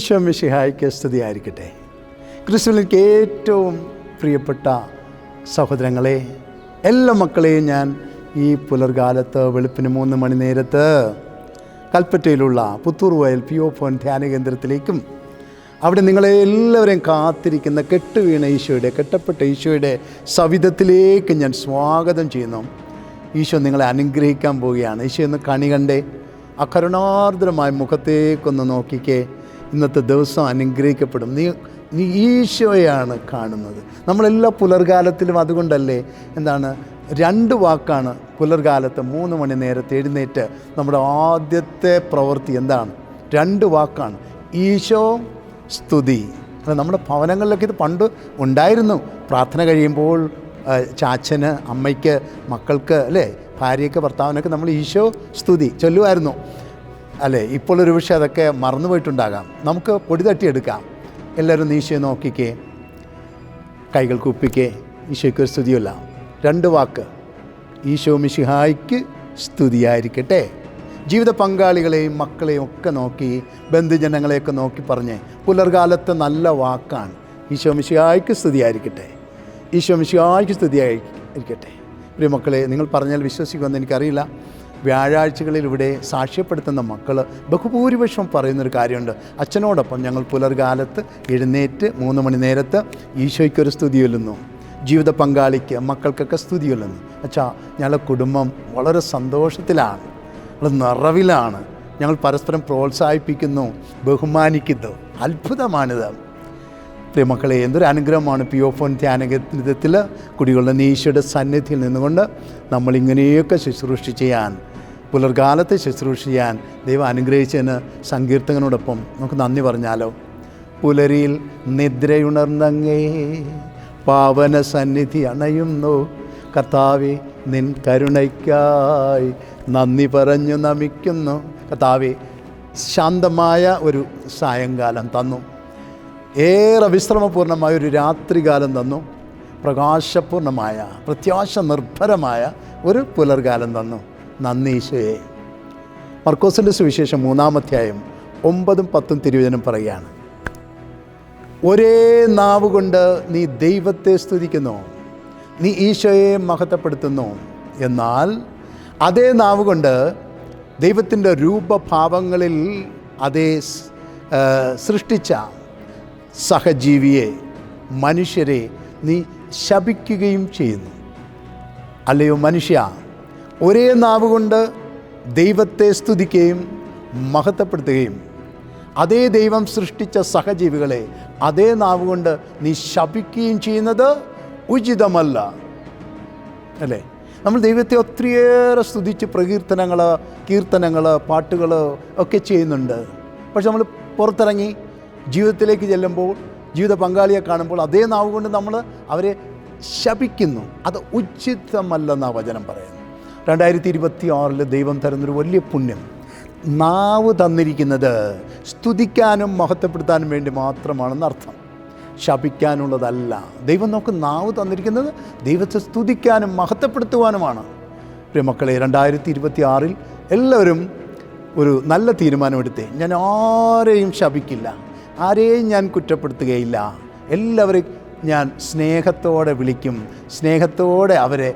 ഈശോ മിശിഹായ്ക്ക് സ്തുതിയായിരിക്കട്ടെ ക്രിസ്തുവിലേക്ക് ഏറ്റവും പ്രിയപ്പെട്ട സഹോദരങ്ങളെ എല്ലാ മക്കളെയും ഞാൻ ഈ പുലർകാലത്ത് വെളുപ്പിന് മൂന്ന് മണി നേരത്ത് കൽപ്പറ്റയിലുള്ള പുത്തൂർ വയൽ പി ഒ ഫോൺ ധ്യാന കേന്ദ്രത്തിലേക്കും അവിടെ നിങ്ങളെ എല്ലാവരെയും കാത്തിരിക്കുന്ന കെട്ടുവീണ ഈശോയുടെ കെട്ടപ്പെട്ട ഈശോയുടെ സവിധത്തിലേക്ക് ഞാൻ സ്വാഗതം ചെയ്യുന്നു. ഈശോ നിങ്ങളെ അനുഗ്രഹിക്കാൻ പോവുകയാണ്. ഈശോ ഒന്ന് കണി കണ്ടേ അകരുണാർദ്രമായ കരുണാർദ്രമായ മുഖത്തേക്കൊന്ന് നോക്കിക്കേ. ഇന്നത്തെ ദിവസം അനുഗ്രഹിക്കപ്പെടും. നീ നീ ഈശോയാണ് കാണുന്നത്. നമ്മളെല്ലാ പുലർകാലത്തിലും അതുകൊണ്ടല്ലേ എന്താണ് രണ്ട് വാക്കാണ് പുലർകാലത്ത് മൂന്ന് മണി നേരത്തെ എഴുന്നേറ്റ് നമ്മുടെ ആദ്യത്തെ പ്രവൃത്തി എന്താണ്? രണ്ട് വാക്കാണ്. ഈശോ സ്തുതി. അല്ല നമ്മുടെ ഭവനങ്ങളിലൊക്കെ ഇത് പണ്ട് ഉണ്ടായിരുന്നു. പ്രാർത്ഥന കഴിയുമ്പോൾ ചാച്ചന് അമ്മയ്ക്ക് മക്കൾക്ക് അല്ലേ? ഭാര്യയ്ക്ക് ഭർത്താവിനൊക്കെ നമ്മൾ ഈശോ സ്തുതി ചൊല്ലുമായിരുന്നു. അല്ലേ? ഇപ്പോൾ ഒരു പക്ഷേ അതൊക്കെ മറന്നുപോയിട്ടുണ്ടാകാം. നമുക്ക് പൊടി തട്ടിയെടുക്കാം. എല്ലാവരും നീശയെ നോക്കിക്കേ. കൈകൾ കുപ്പിക്കേ. ഈശോയ്ക്ക് ഒരു സ്തുതിയല്ല രണ്ട് വാക്ക്. ഈശോ മിശിഹായ്ക്ക് സ്തുതിയായിരിക്കട്ടെ. ജീവിത പങ്കാളികളെയും മക്കളെയും ഒക്കെ നോക്കി ബന്ധുജനങ്ങളെയൊക്കെ നോക്കി പറഞ്ഞ് പുലർകാലത്തെ നല്ല വാക്കാണ്. ഈശോ മിശിഹായ്ക്ക് സ്തുതിയായിരിക്കട്ടെ. ഈശോ മിശിഹായ്ക്ക് സ്തുതിയായിരിക്കട്ടെ പ്രിയ മക്കളെ നിങ്ങൾ പറഞ്ഞാൽ വിശ്വസിക്കുമെന്ന് എനിക്കറിയില്ല. വ്യാഴാഴ്ചകളിൽ ഇവിടെ സാക്ഷ്യപ്പെടുത്തുന്ന മക്കൾ ബഹുഭൂരിപക്ഷം പറയുന്നൊരു കാര്യമുണ്ട്. അച്ഛനോടൊപ്പം ഞങ്ങൾ പുലർകാലത്ത് എഴുന്നേറ്റ് മൂന്ന് മണി നേരത്ത് ഈശോയ്ക്കൊരു സ്തുതി ഒല്ലുന്നു ജീവിത പങ്കാളിക്ക് മക്കൾക്കൊക്കെ സ്തുതി ഒല്ലുന്നു അച്ഛാ ഞങ്ങളുടെ കുടുംബം വളരെ സന്തോഷത്തിലാണ്. വളരെ നിറവിലാണ്. ഞങ്ങൾ പരസ്പരം പ്രോത്സാഹിപ്പിക്കുന്നു. ബഹുമാനിക്കുന്നു. അത്ഭുതമാണിത്. പ്രിയമക്കളെ എന്തൊരു അനുഗ്രഹമാണ് പി ഒ ഫോൺ കുടികളുടെ നീശയുടെ സന്നിധിയിൽ നിന്നുകൊണ്ട് നമ്മൾ ഇങ്ങനെയൊക്കെ ശുശ്രൂഷ ചെയ്യാൻ പുലർകാലത്തെ ശുശ്രൂഷ ചെയ്യാൻ ദൈവം അനുഗ്രഹിച്ചതിന് സങ്കീർത്തകനോടൊപ്പം നമുക്ക് നന്ദി പറഞ്ഞാലോ? പുലരിയിൽ നിദ്രയുണർന്നങ്ങേ പാവന സന്നിധി അണയുന്നു. കർത്താവെ നിൻ കരുണയ്ക്കായി നന്ദി പറഞ്ഞു നമിക്കുന്നു. കർത്താവെ ശാന്തമായ ഒരു സായങ്കാലം തന്നു. ഏറെ വിശ്രമപൂർണമായ ഒരു രാത്രികാലം തന്നു. പ്രകാശപൂർണമായ പ്രത്യാശ നിർഭരമായ ഒരു പുലർകാലം തന്നു. നന്ദി ഈശോയെ. മർക്കോസിന്റെ സുവിശേഷം മൂന്നാമധ്യായം ഒമ്പതും പത്തും തിരുവചനം പറയുകയാണ്. ഒരേ നാവ് കൊണ്ട് നീ ദൈവത്തെ സ്തുതിക്കുന്നു. നീ ഈശോയെ മഹത്വപ്പെടുത്തുന്നു. എന്നാൽ അതേ നാവ് കൊണ്ട് ദൈവത്തിന്റെ രൂപഭാവങ്ങളിൽ അതേ സൃഷ്ടിച്ച സഹജീവിയെ മനുഷ്യരെ നീ ശപിക്കുകയും ചെയ്യുന്നു. അല്ലയോ മനുഷ്യ ഒരേ നാവ് കൊണ്ട് ദൈവത്തെ സ്തുതിക്കുകയും മഹത്വപ്പെടുത്തുകയും. അതേ ദൈവം സൃഷ്ടിച്ച സഹജീവികളെ അതേ നാവ് കൊണ്ട് നീ ശപിക്കുകയും ചെയ്യുന്നത് ഉചിതമല്ല. അല്ലേ? നമ്മൾ ദൈവത്തെ ഒത്തിരിയേറെ സ്തുതിച്ച് പ്രകീർത്തനങ്ങൾ കീർത്തനങ്ങൾ പാട്ടുകൾ ഒക്കെ ചെയ്യുന്നുണ്ട്. പക്ഷെ നമ്മൾ പുറത്തിറങ്ങി ജീവിതത്തിലേക്ക് ചെല്ലുമ്പോൾ ജീവിത പങ്കാളിയെ കാണുമ്പോൾ അതേ നാവ് കൊണ്ട് നമ്മൾ അവരെ ശപിക്കുന്നു. അത് ഉചിതമല്ലെന്നാണ് വചനം പറയുന്നത്. രണ്ടായിരത്തി ഇരുപത്തി ആറിൽ ദൈവം തരുന്നൊരു വലിയ പുണ്യം. നാവ് തന്നിരിക്കുന്നത് സ്തുതിക്കാനും മഹത്വപ്പെടുത്താനും വേണ്ടി മാത്രമാണെന്ന് അർത്ഥം. ശപിക്കാനുള്ളതല്ല. ദൈവം നമുക്ക് നാവ് തന്നിരിക്കുന്നത് ദൈവത്തെ സ്തുതിക്കാനും മഹത്വപ്പെടുത്തുവാനുമാണ്. പ്രിയ മക്കളെ രണ്ടായിരത്തി ഇരുപത്തി ആറിൽ എല്ലാവരും ഒരു നല്ല തീരുമാനമെടുത്തേ. ഞാൻ ആരെയും ശപിക്കില്ല. ആരെയും ഞാൻ കുറ്റപ്പെടുത്തുകയില്ല. എല്ലാവരെയും ഞാൻ സ്നേഹത്തോടെ വിളിക്കും സ്നേഹത്തോടെ അവരെ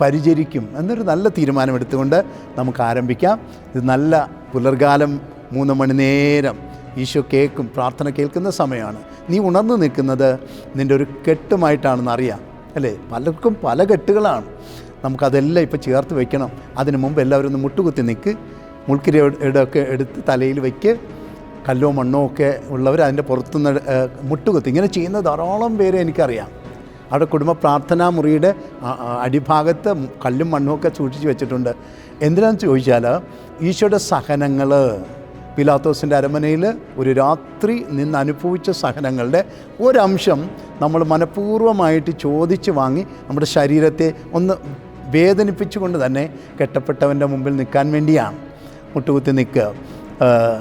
പരിചരിക്കും എന്നൊരു നല്ല തീരുമാനമെടുത്തുകൊണ്ട് നമുക്ക് ആരംഭിക്കാം. ഇത് നല്ല പുലർകാലം മൂന്ന് മണി നേരം ഈശോ കേൾക്കും പ്രാർത്ഥന കേൾക്കുന്ന സമയമാണ്. നീ ഉണർന്നു നിൽക്കുന്നത് നിന്റെ ഒരു കെട്ടുമായിട്ടാണെന്ന് അറിയാം അല്ലേ? പലർക്കും പല കെട്ടുകളാണ്. നമുക്കതെല്ലാം ഇപ്പോൾ ചേർത്ത് വെക്കണം. അതിന് മുമ്പ് എല്ലാവരും ഒന്ന് മുട്ടുകുത്തി നിൽക്ക്. മുൾക്കിരി ഒക്കെ എടുത്ത് തലയിൽ വയ്ക്ക് കല്ലോ മണ്ണോ ഒക്കെ ഉള്ളവർ അതിന്റെ പുറത്തുനിന്ന് മുട്ടുകുത്തി. ഇങ്ങനെ ചെയ്യുന്ന ധാരാളം പേരെ എനിക്കറിയാം. അവിടെ കുടുംബ പ്രാർത്ഥനാ മുറിയുടെ അടിഭാഗത്ത് കല്ലും മണ്ണും ഒക്കെ സൂക്ഷിച്ച് വെച്ചിട്ടുണ്ട്. എന്തിനാണെന്ന് ചോദിച്ചാൽ ഈശോയുടെ സഹനങ്ങൾ പിലാത്തോസിന്റെ അരമനയിൽ ഒരു രാത്രി നിന്ന് അനുഭവിച്ച സഹനങ്ങളുടെ ഒരംശം നമ്മൾ മനഃപൂർവമായിട്ട് ചോദിച്ച് വാങ്ങി നമ്മുടെ ശരീരത്തെ ഒന്ന് വേദനിപ്പിച്ചുകൊണ്ട് തന്നെ കെട്ടപ്പെട്ടവന്റെ മുമ്പിൽ നിൽക്കാൻ വേണ്ടിയാണ് മുട്ടുകുത്തി നിൽക്കുക.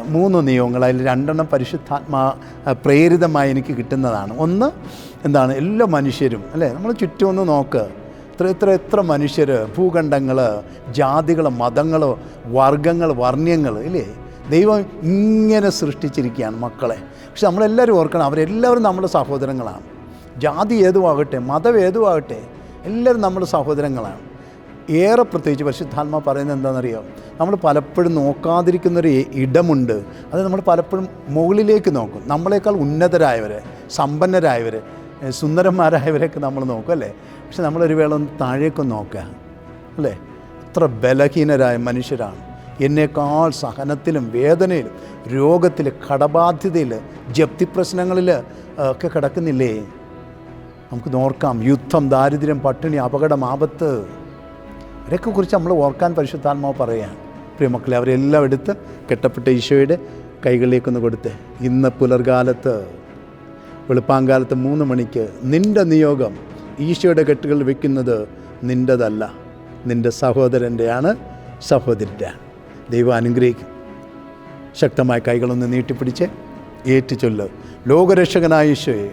മൂന്ന് നിയമങ്ങൾ അതിൽ രണ്ടെണ്ണം പരിശുദ്ധാത്മാ പ്രേരിതമായി എനിക്ക് കിട്ടുന്നതാണ്. ഒന്ന് എന്താണ് എല്ലാ മനുഷ്യരും അല്ലേ? നമ്മൾ ചുറ്റും ഒന്ന് നോക്ക്. എത്ര എത്ര എത്ര മനുഷ്യർ ഭൂഖണ്ഡങ്ങൾ ജാതികൾ മതങ്ങൾ വർഗങ്ങൾ വർണ്യങ്ങൾ ഇല്ലേ? ദൈവം ഇങ്ങനെ സൃഷ്ടിച്ചിരിക്കുകയാണ് മക്കളെ. പക്ഷെ നമ്മളെല്ലാവരും ഓർക്കണം അവരെല്ലാവരും നമ്മുടെ സഹോദരങ്ങളാണ്. ജാതി ഏതുമാകട്ടെ മതം ഏതുമാകട്ടെ എല്ലാവരും നമ്മുടെ സഹോദരങ്ങളാണ്. ഏറെ പ്രത്യേകിച്ച് പരിശുദ്ധാത്മ പറയുന്നത് എന്താണെന്നറിയോ? നമ്മൾ പലപ്പോഴും നോക്കാതിരിക്കുന്നൊരു ഇടമുണ്ട്. അത് നമ്മൾ പലപ്പോഴും മുകളിലേക്ക് നോക്കും. നമ്മളെക്കാൾ ഉന്നതരായവരെ സമ്പന്നരായവരെ സുന്ദരന്മാരായവരെയൊക്കെ നമ്മൾ നോക്കും അല്ലേ? പക്ഷെ നമ്മളൊരു വേള ഒന്ന് താഴേക്ക് നോക്കുക. അല്ലേ? എത്ര ബലഹീനരായ മനുഷ്യരാണ്. എന്നേക്കാൾ സഹനത്തിലും വേദനയിലും രോഗത്തിൽ കടബാധ്യതയിൽ ജപ്തി പ്രശ്നങ്ങളിൽ ഒക്കെ കിടക്കുന്നില്ലേ? നമുക്ക് നോർക്കാം. യുദ്ധം ദാരിദ്ര്യം പട്ടിണി അപകടം ആപത്ത്. അവരെയൊക്കെ കുറിച്ച് നമ്മൾ ഓർക്കാൻ പരിശുദ്ധാത്മാവ് പറയുകയാണ്. പ്രിയമക്കളെ അവരെല്ലാം എടുത്ത് കെട്ടപ്പെട്ട ഈശോയുടെ കൈകളിലേക്കൊന്ന് കൊടുത്ത്. ഇന്ന് പുലർകാലത്ത് വെളുപ്പാങ്കാലത്ത് മൂന്ന് മണിക്ക് നിന്റെ നിയോഗം ഈശോയുടെ കെട്ടുകൾ വെക്കുന്നത് നിന്റെതല്ല നിന്റെ സഹോദരന്റെയാണ് സഹോദരിന്റെയാണ് ദൈവം അനുഗ്രഹിക്കും. ശക്തമായ കൈകളൊന്ന് നീട്ടിപ്പിടിച്ച് ഏറ്റുചൊല്ല്. ലോകരക്ഷകനായ ഈശോയെ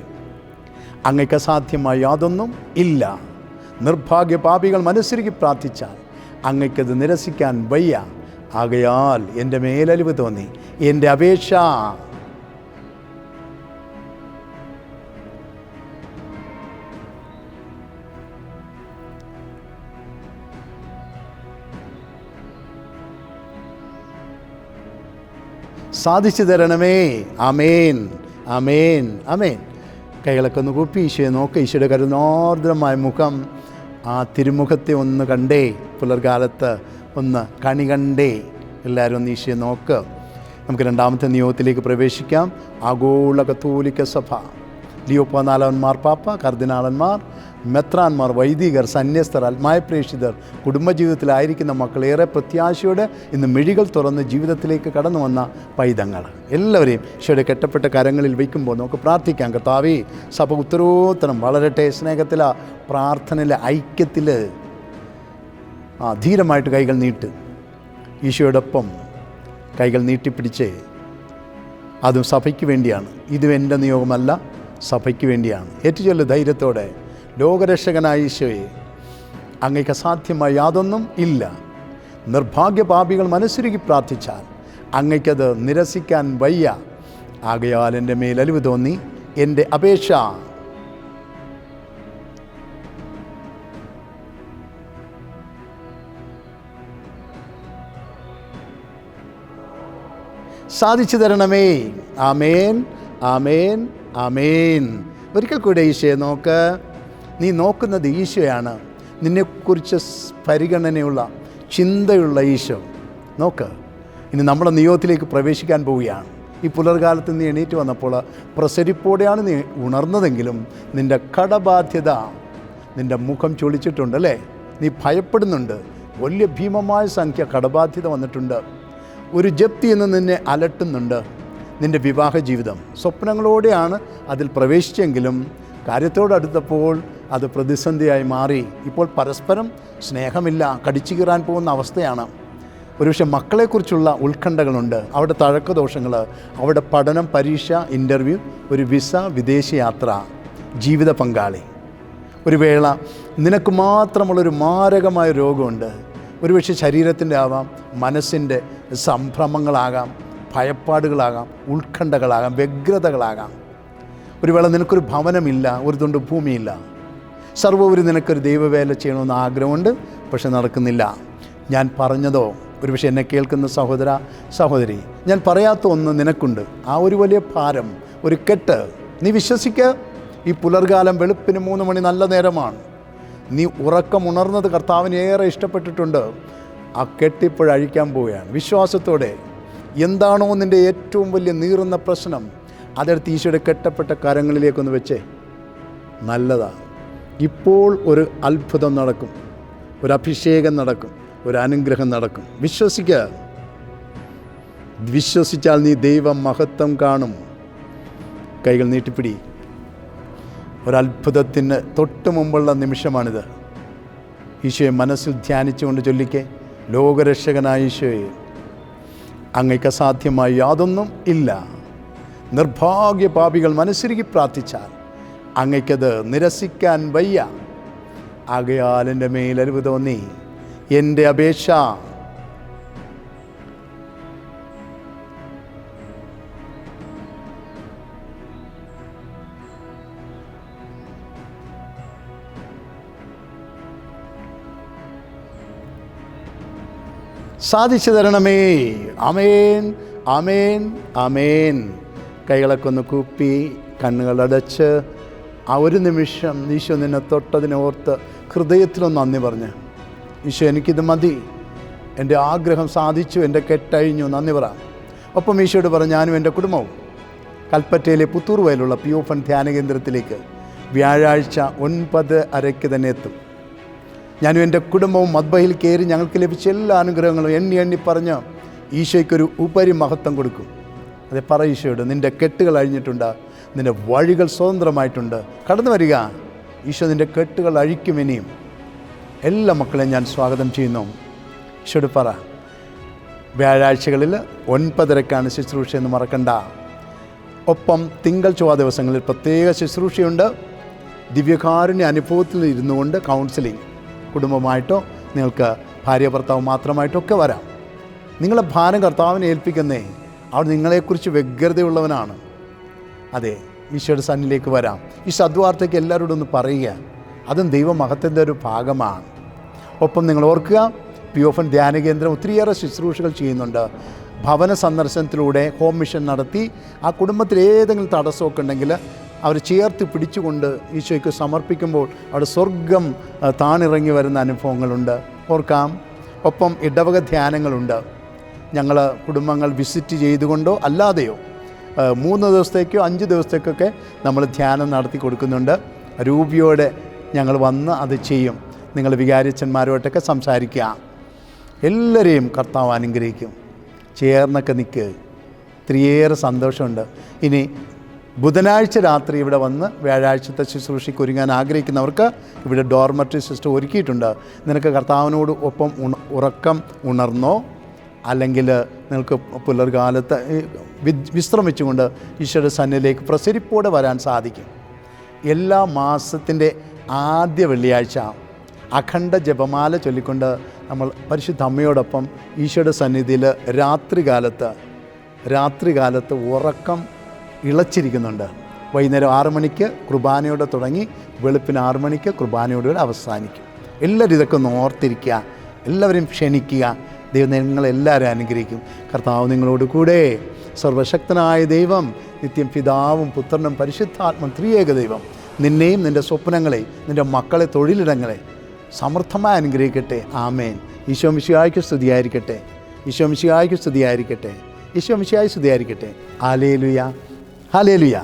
അങ്ങയ്ക്ക് അസാധ്യമായ യാതൊന്നും ഇല്ല. നിർഭാഗ്യ പാപികൾ മനസ്സിരുക്കി പ്രാർത്ഥിച്ചാൽ അങ്ങയ്ക്കത് നിരസിക്കാൻ വയ്യ. ആകയാൽ എന്റെ മേലലിവ് തോന്നി എന്റെ അപേക്ഷ. സാധിച്ചു തരണമേ. അമേൻ അമേൻ അമേൻ കൈകളൊക്കെ ഒന്ന് കൂപ്പി ഈശോയെ നോക്ക്. ഈശോയുടെ കരുനാർദ്രമായ മുഖം ആ തിരുമുഖത്തെ ഒന്ന് കണ്ടേ. പുലർകാലത്ത് ഒന്ന് കണി കണ്ടേ. എല്ലാവരും ഒന്ന് ഈശോയെ നോക്ക്. നമുക്ക് രണ്ടാമത്തെ നിയോഗത്തിലേക്ക് പ്രവേശിക്കാം. ആഗോള കത്തോലിക്ക സഭ. ലിയോ പതിനാലവൻ മാർപ്പാപ്പ കർദിനാളന്മാർ മെത്രാന്മാർ വൈദികർ സന്യസ്തർ ആത്മായ പ്രേക്ഷിതർ കുടുംബജീവിതത്തിലായിരിക്കുന്ന മക്കൾ ഏറെ പ്രത്യാശയോടെ ഇന്ന് മിഴികൾ തുറന്ന് ജീവിതത്തിലേക്ക് കടന്നു വന്ന പൈതങ്ങൾ. എല്ലാവരെയും ഈശോയുടെ കെട്ടപ്പെട്ട കരങ്ങളിൽ വയ്ക്കുമ്പോൾ നമുക്ക് പ്രാർത്ഥിക്കാം. കർത്താവേ സഭ ഉത്തരോത്തരം വളരട്ടെ സ്നേഹത്തില പ്രാർത്ഥനയിലെ ഐക്യത്തിൽ ആ ധീരമായിട്ട് കൈകൾ നീട്ട്. ഈശോയോടൊപ്പം കൈകൾ നീട്ടിപ്പിടിച്ച് അതും സഭയ്ക്ക് വേണ്ടിയാണ്. ഇതും എന്റെ നിയോഗമല്ല സഭയ്ക്ക് വേണ്ടിയാണ്. ഏറ്റുചൊല്ല് ധൈര്യത്തോടെ ലോകരക്ഷകനായ ഈശോയെ അങ്ങേക്ക് അസാധ്യമായി യാതൊന്നും ഇല്ല. നിർഭാഗ്യപാപികൾ മനസ്സുരുകി പ്രാർത്ഥിച്ചാൽ അങ്ങയ്ക്കത് നിരസിക്കാൻ വയ്യ. ആകയാൽ എന്റെ മേൽ അലിവ് തോന്നി എന്റെ അപേക്ഷ സാധിച്ചു തരണമേ. ആമേൻ ആമേൻ ആമേൻ. ഒരിക്കൽ കൂടെ ഈശോയെ നോക്ക്. നീ നോക്കുന്നത് ഈശോയാണ്. നിന്നെക്കുറിച്ച് പരിഗണനയുള്ള ചിന്തയുള്ള ഈശോ. നോക്ക്. ഇനി നമ്മുടെ നിയോഗത്തിലേക്ക് പ്രവേശിക്കാൻ പോവുകയാണ്. ഈ പുലർകാലത്ത് നീ എണീറ്റ് വന്നപ്പോൾ പ്രസരിപ്പോടെയാണ് നീ ഉണർന്നതെങ്കിലും നിന്റെ കടബാധ്യത നിന്റെ മുഖം ചൊളിച്ചിട്ടുണ്ടല്ലേ നീ ഭയപ്പെടുന്നുണ്ട്. വലിയ ഭീമമായ സംഖ്യ കടബാധ്യത വന്നിട്ടുണ്ട്. ഒരു ജപ്തി എന്ന് നിന്നെ അലട്ടുന്നുണ്ട്. നിന്റെ വിവാഹ ജീവിതം. സ്വപ്നങ്ങളോടെയാണ് അതിൽ പ്രവേശിച്ചെങ്കിലും കാര്യത്തോടടുത്തപ്പോൾ അത് പ്രതിസന്ധിയായി മാറി. ഇപ്പോൾ പരസ്പരം സ്നേഹമില്ല കടിച്ചു കീറാൻ പോകുന്ന അവസ്ഥയാണ്. ഒരുപക്ഷെ മക്കളെക്കുറിച്ചുള്ള ഉത്കണ്ഠകളുണ്ട്. അവിടെ തഴക്കദോഷങ്ങൾ അവിടെ പഠനം പരീക്ഷ ഇന്റർവ്യൂ ഒരു വിസ വിദേശയാത്ര ജീവിത പങ്കാളി. ഒരു വേള നിനക്ക് മാത്രമുള്ളൊരു മാരകമായ രോഗമുണ്ട്. ഒരുപക്ഷെ ശരീരത്തിന്റെ ആവാം മനസ്സിന്റെ സംഭ്രമങ്ങളാകാം ഭയപ്പാടുകളാകാം ഉത്കണ്ഠകളാകാം വ്യഗ്രതകളാകാം. ഒരു വേള നിനക്കൊരു ഭവനമില്ല ഒരു തുണ്ട് ഭൂമിയില്ല. സർവപരി നിനക്കൊരു ദൈവവേല ചെയ്യണമെന്ന് ആഗ്രഹമുണ്ട് പക്ഷെ നടക്കുന്നില്ല. ഞാൻ പറഞ്ഞതോ? ഒരുപക്ഷെ എന്നെ കേൾക്കുന്ന സഹോദര സഹോദരി ഞാൻ പറയാത്ത ഒന്ന് നിനക്കുണ്ട്. ആ ഒരു വലിയ ഭാരം ഒരു കെട്ട്. നീ വിശ്വസിക്കുക ഈ പുലർകാലം വെളുപ്പിന് മൂന്ന് മണി നല്ല നേരമാണ്. നീ ഉറക്കം ഉണർന്നത് കർത്താവിന് ഏറെ ഇഷ്ടപ്പെട്ടിട്ടുണ്ട്. ആ കെട്ടിപ്പോഴഴിക്കാൻ പോവുകയാണ്. വിശ്വാസത്തോടെ എന്താണോ നിന്റെ ഏറ്റവും വലിയ നീറുന്ന പ്രശ്നം അതെടുത്ത് ഈശോയുടെ കെട്ടപ്പെട്ട കരങ്ങളിലേക്കൊന്ന് വെച്ചേ. നല്ലതാണ് ഇപ്പോൾ ഒരു അത്ഭുതം നടക്കും. ഒരു അഭിഷേകം നടക്കും. ഒരു അനുഗ്രഹം നടക്കും. വിശ്വസിക്കുക വിശ്വസിച്ചാൽ നീ ദൈവം മഹത്വം കാണും. കൈകൾ നീട്ടിപ്പിടി. ഒരത്ഭുതത്തിന് തൊട്ട് മുമ്പുള്ള നിമിഷമാണിത്. ഈശോയെ മനസ്സിൽ ധ്യാനിച്ചുകൊണ്ട് ചൊല്ലിക്കെ ലോകരക്ഷകനായ ഈശോയെ അങ്ങയ്ക്ക് അസാധ്യമായ യാതൊന്നും ഇല്ല. നിർഭാഗ്യ പാപികൾ മനസ്സിരുക്കി പ്രാർത്ഥിച്ചാൽ അങ്ങയ്ക്കത് നിരസിക്കാൻ വയ്യ. ആകയാൽ എന്റെ മേലരിവ് തോന്നി എന്റെ അപേക്ഷ സാധിച്ചു തരണമേ അമേൻ അമേൻ അമേൻ കൈകളൊക്കെ ഒന്ന് കൂപ്പി കണ്ണുകളടച്ച് ആ ഒരു നിമിഷം ഈശോ നിന്നെ തൊട്ടതിനെ ഓർത്ത് ഹൃദയത്തിലൊന്ന് നന്ദി പറഞ്ഞ്. ഈശോ എനിക്കിത് മതി. എന്റെ ആഗ്രഹം സാധിച്ചു എന്റെ കെട്ടഴിഞ്ഞു. നന്ദി പറ. ഒപ്പം ഈശോയോട് പറഞ്ഞു ഞാനും എന്റെ കുടുംബവും കൽപ്പറ്റയിലെ പുത്തൂർ വയലുള്ള പി ഒ ധ്യാന കേന്ദ്രത്തിലേക്ക് വ്യാഴാഴ്ച ഒൻപത് അരയ്ക്ക് തന്നെ എത്തും. ഞാനും എന്റെ കുടുംബവും മദ്ബയിൽ കയറി ഞങ്ങൾക്ക് ലഭിച്ച എല്ലാ അനുഗ്രഹങ്ങളും എണ്ണി എണ്ണി പറഞ്ഞ് ഈശോയ്ക്കൊരു ഉപരി മഹത്വം കൊടുക്കും. അതെ പറ ഈശോയോട് നിന്റെ കെട്ടുകൾ അഴിഞ്ഞിട്ടുണ്ട് നിന്റെ വഴികൾ സ്വതന്ത്രമായിട്ടുണ്ട്. കടന്നു വരിക. ഈശോ നിന്റെ കെട്ടുകൾ അഴിക്കും ഇനിയും. എല്ലാ മക്കളെയും ഞാൻ സ്വാഗതം ചെയ്യുന്നു. ഈശോട് പറ വ്യാഴാഴ്ചകളിൽ ഒൻപതരക്കാണ് ശുശ്രൂഷ എന്ന് മറക്കണ്ട. ഒപ്പം തിങ്കൾ ചൊവ്വ ദിവസങ്ങളിൽ പ്രത്യേക ശുശ്രൂഷയുണ്ട്. ദിവ്യകാരുണ്യ അനുഭവത്തിൽ ഇരുന്നുകൊണ്ട് കൗൺസിലിംഗ് കുടുംബമായിട്ടോ നിങ്ങൾക്ക് ഭാര്യ ഭർത്താവ് മാത്രമായിട്ടോ ഒക്കെ വരാം. നിങ്ങളെ ഭാരം കർത്താവിനെ ഏൽപ്പിക്കുന്നേ അവിടെ നിങ്ങളെക്കുറിച്ച് വ്യഗ്രതയുള്ളവനാണ്. അതെ ഈശോയുടെ സന്നിലേക്ക് വരാം. ഈ സദ്വാർത്തയ്ക്ക് എല്ലാവരോടും ഒന്ന് പറയുക അതും ദൈവമഹത്തിന്റെ ഒരു ഭാഗമാണ്. ഒപ്പം നിങ്ങൾ ഓർക്കുക പി ഓഫൻ ധ്യാന കേന്ദ്രം ഒത്തിരിയേറെ ശുശ്രൂഷകൾ ചെയ്യുന്നുണ്ട്. ഭവന സന്ദർശനത്തിലൂടെ ഹോം മിഷൻ നടത്തി ആ കുടുംബത്തിൽ ഏതെങ്കിലും തടസ്സമൊക്കെ ഉണ്ടെങ്കിൽ അവർ ചേർത്ത് പിടിച്ചുകൊണ്ട് ഈശോയ്ക്ക് സമർപ്പിക്കുമ്പോൾ അവിടെ സ്വർഗം താണിറങ്ങി വരുന്ന അനുഭവങ്ങളുണ്ട്. ഓർക്കാം. ഒപ്പം ഇടവക ധ്യാനങ്ങളുണ്ട്. ഞങ്ങൾ കുടുംബങ്ങൾ വിസിറ്റ് ചെയ്തുകൊണ്ടോ അല്ലാതെയോ മൂന്ന് ദിവസത്തേക്കോ അഞ്ച് ദിവസത്തേക്കൊക്കെ നമ്മൾ ധ്യാനം നടത്തി കൊടുക്കുന്നുണ്ട്. രൂപിയോടെ ഞങ്ങൾ വന്ന് അത് ചെയ്യും. നിങ്ങൾ വികാരിച്ചന്മാരുമായിട്ടൊക്കെ സംസാരിക്കുക. എല്ലാവരെയും കർത്താവ് അനുഗ്രഹിക്കും. ചേർന്നൊക്കെ നിൽക്കുക ഒത്തിരിയേറെ സന്തോഷമുണ്ട്. ഇനി ബുധനാഴ്ച രാത്രി ഇവിടെ വന്ന് വ്യാഴാഴ്ചത്തെ ശുശ്രൂഷയ്ക്ക് ഒരുങ്ങാൻ ആഗ്രഹിക്കുന്നവർക്ക് ഇവിടെ ഡോർമറ്ററി സിസ്റ്റം ഒരുക്കിയിട്ടുണ്ട്. നിനക്ക് കർത്താവിനോട് ഒപ്പം ഉറക്കം ഉണർന്നോ? അല്ലെങ്കിൽ നിങ്ങൾക്ക് പുലർകാലത്ത് വിശ്രമിച്ചുകൊണ്ട് ഈശ്വര സന്നിധിയിലേക്ക് പ്രസരിപ്പോടെ വരാൻ സാധിക്കും. എല്ലാ മാസത്തിന്റെ ആദ്യ വെള്ളിയാഴ്ച അഖണ്ഡ ജപമാല ചൊല്ലിക്കൊണ്ട് നമ്മൾ പരിശുദ്ധ അമ്മയോടൊപ്പം ഈശോയുടെ സന്നിധിയിൽ രാത്രികാലത്ത് രാത്രികാലത്ത് ഉറക്കം ഇളച്ചിരിക്കുന്നുണ്ട്. വൈകുന്നേരം ആറ് മണിക്ക് കുർബാനയോടെ തുടങ്ങി വെളുപ്പിന് ആറ് മണിക്ക് കുർബാനയോടെ അവസാനിക്കും. എല്ലാവരും ഇതൊക്കെ ഒന്ന് ഓർത്തിരിക്കുക എല്ലാവരെയും ക്ഷണിക്കുക. ദൈവം നിങ്ങളെല്ലാവരും അനുഗ്രഹിക്കും. കർത്താവ് നിങ്ങളോട് കൂടെ. സർവശക്തനായ ദൈവം നിത്യം പിതാവും പുത്രനും പരിശുദ്ധാത്മ ത്രിയേക ദൈവം. നിന്നെയും നിന്റെ സ്വപ്നങ്ങളെ നിന്റെ മക്കളെ തൊഴിലിടങ്ങളെ സമൃദ്ധമായി അനുഗ്രഹിക്കട്ടെ. ആമേൻ. ഈശോമിശിയായ്ക്ക് സ്തുതിയായിരിക്കട്ടെ. ഈശോമിശിയായ്ക്ക് സ്തുതിയായിരിക്കട്ടെ. ഈശോ മിശിഹായി സ്തുതിയായിരിക്കട്ടെ. ഹാലേലുയ Aleluia.